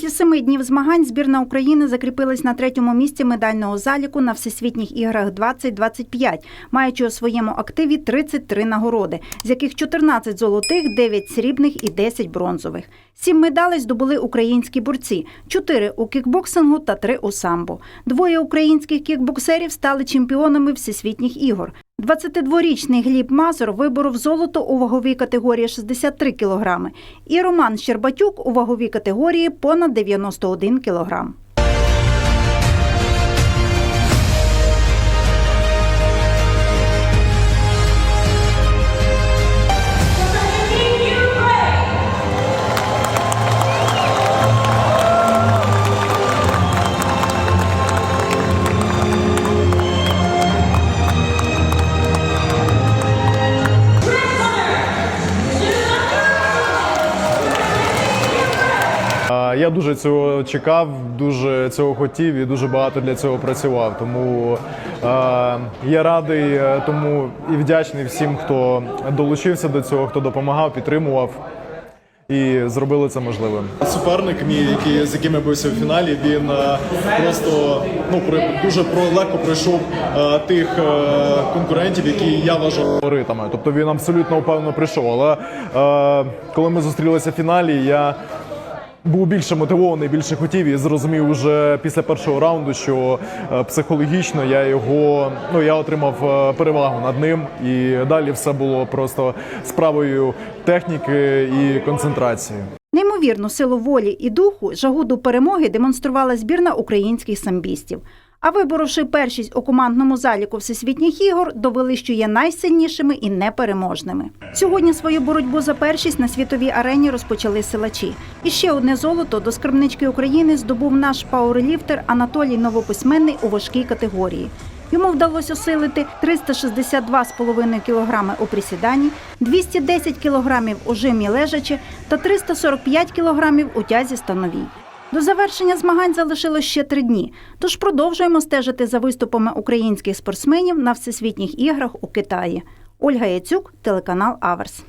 Після семи днів змагань збірна України закріпилась на третьому місці медального заліку на всесвітніх іграх 2025, маючи у своєму активі 33 нагороди, з яких 14 золотих, 9 срібних і 10 бронзових. Сім медалей здобули українські борці: 4 у кікбоксингу та 3 у самбо. Двоє українських кікбоксерів стали чемпіонами всесвітніх ігор. 22-річний Гліб Мазур виборов золото у ваговій категорії 63 кілограми і Роман Щербатюк у ваговій категорії понад 91 кілограм. Я дуже цього чекав, дуже цього хотів і дуже багато для цього працював. Тому е, я радий е, тому і вдячний всім, хто долучився до цього, хто допомагав, підтримував і зробили це можливим. Суперник мій, який з яким я бився в фіналі, він е, просто ну при- дуже про легко пройшов е, тих е, конкурентів, які я вважав. фаворитами. Тобто він абсолютно впевнено прийшов. Але е, коли ми зустрілися в фіналі, я був більше мотивований, більше хотів і зрозумів уже після першого раунду, що е, психологічно я його ну я отримав е, перевагу над ним, і далі все було просто справою техніки і концентрації. Неймовірну силу волі і духу, жагу до перемоги демонструвала збірна українських самбістів. А виборовши першість у командному заліку всесвітніх ігор, довели, що є найсильнішими і непереможними. Сьогодні свою боротьбу за першість на світовій арені розпочали силачі. І ще одне золото до скарбнички України здобув наш пауерліфтер Анатолій Новописьменний у важкій категорії. Йому вдалося осилити 362,5 кг у присіданні, 210 кг у жимі лежачи та 345 кг у тязі становій. До завершення змагань залишилось ще три дні, тож продовжуємо стежити за виступами українських спортсменів на всесвітніх іграх у Китаї. Ольга Яцюк, телеканал Аверс.